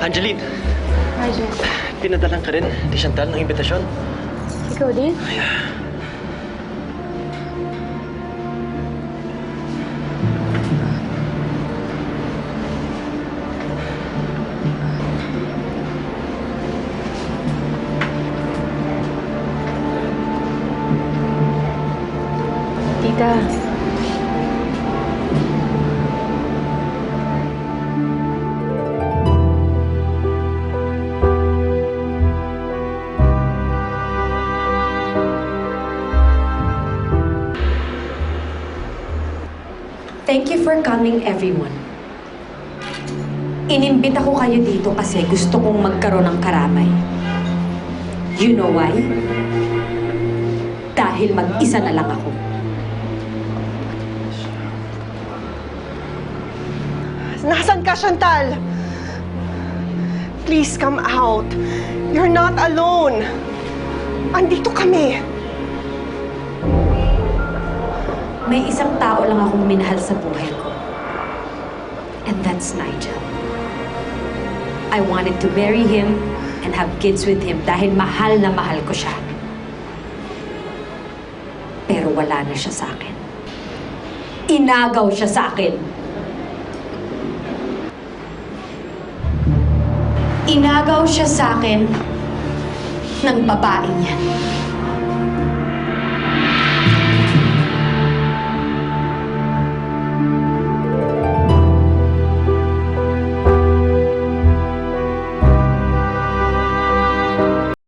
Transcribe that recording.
Angeline, Hi, Jess. pinadalan ka rin ni Chantal ng imbitasyon. Ikaw din? Tita. Thank you for coming, everyone. Inimbita ko kayo dito kasi gusto kong magkaroon ng karamay. You know why? Dahil mag-isa na lang ako. Nasaan ka, Chantal? Please come out. You're not alone. Andito kami. May isang tao lang akong minahal sa buhay ko. And that's Nigel. I wanted to marry him and have kids with him dahil mahal na mahal ko siya. Pero wala na siya sa akin. Inagaw siya sa akin. Inagaw siya sa akin ng babaeng yan.